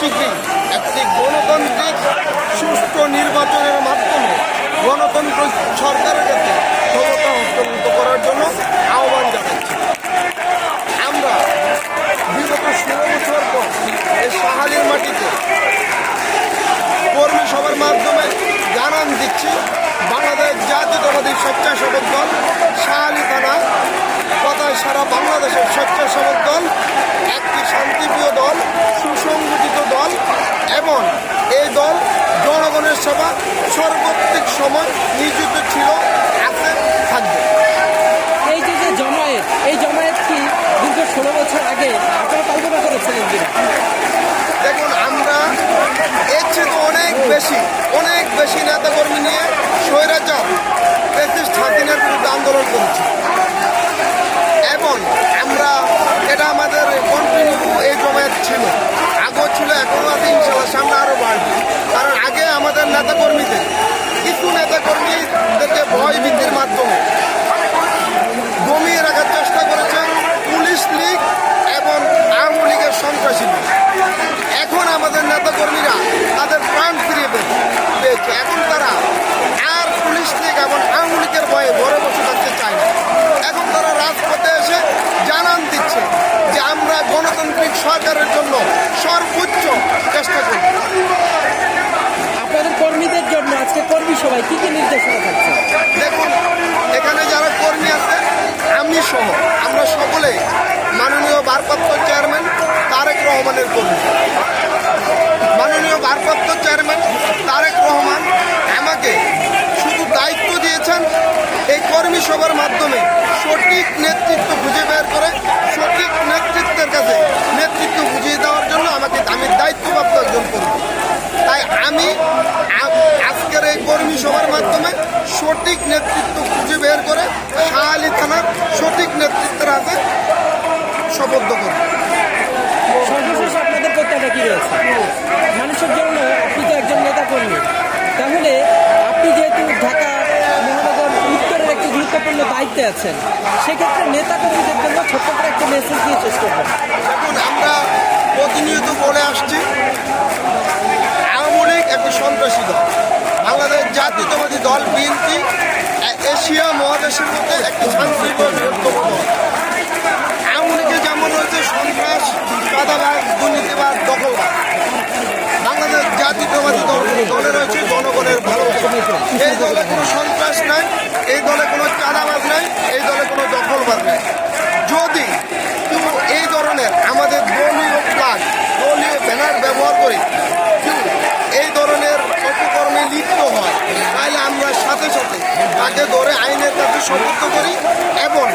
শীঘ্রই একটি গণতান্ত্রিক সুষ্ঠু নির্বাচনের মাধ্যমে গণতন্ত্র সরকারের কাছে ক্ষমতা হস্তান্তর করার জন্য আহ্বান জানাচ্ছি। আমরা বিগত ষোলো বছর পর এই সাহালির মাটিতে কর্মী সভার মাধ্যমে জানান দিচ্ছি, বাংলাদেশ জাতীয়তাবাদী স্বেচ্ছাসেবক দল শাহালি থানা কথায় সারা বাংলাদেশের স্বেচ্ছাসেবক দল, একটি শান্তিপ্রিয় দল সুসংগঠিত দল এবং এই দল সেবা সর্বাত্মিক সময় নিয়োজিত ছিল আছে থাকবে। এই যে যে জমায়েত এই জমায়েত কি দীর্ঘ ষোলো বছর আগে আপনারা কল্পনা করেছিলেন দেখুন আমরা এর চেয়ে অনেক বেশি অনেক বেশি নেতাকর্মী নিয়ে স্বৈরাচার হাসিনার বিরুদ্ধে আন্দোলন করেছি। সবাই কি কি নির্দেশনা থাকছে? দেখুন, এখানে যারা কর্মী আছে, আমি সহ, আমরা সকলে মাননীয় ভারপ্রাপ্ত চেয়ারম্যান তারেক রহমানের কর্মী। মাননীয় ভারপ্রাপ্ত চেয়ারম্যান তারেক রহমান আমাকে শুধু দায়িত্ব দিয়েছেন এই কর্মী সভার মাধ্যমে সঠিক নেতৃত্ব খুঁজে বের করে, সঠিক নেতৃত্বের কাছে নেতৃত্ব বুঝিয়ে দেওয়ার জন্য আমাকে আমি দায়িত্বপ্রাপ্ত একজন কর্মী। তাই আমি এই সভার মাধ্যমে সঠিক নেতৃত্ব খুঁজে বের করে শাহালি থানার সঠিক নেতৃত্বের হাতে শপথ করব সর্বশেষ আপনাদের প্রত্যাশা কি রয়েছে? মানুষের জন্য আপনি তো একজন নেতা কর্মী তাহলে আপনি যেহেতু ঢাকা মহানগর উত্তরের একটি গুরুত্বপূর্ণ দায়িত্বে আছেন সেক্ষেত্রে নেতা কর্মীদের জন্য ছোট্ট করে একটা মেসেজ দিয়ে শেষ করবেন দেখুন আমরা প্রতিনিয়ত বলে আসছি আওয়ামী লীগ একটি সন্ত্রাসী দল বাংলাদেশ জাতীয়তাবাদী দল বিএনপি এশিয়া মহাদেশের মধ্যে একটি শান্তিপূর্ণ আওয়ামী যেমন রয়েছে সন্ত্রাস কাদাবাদ দুর্নীতিবাদ, দখলবাদ। বাংলাদেশ জাতীয়তাবাদী দল দলে রয়েছে জনগণের ভালোবাসা। এই দলে কোনো সমর্থ করি এবং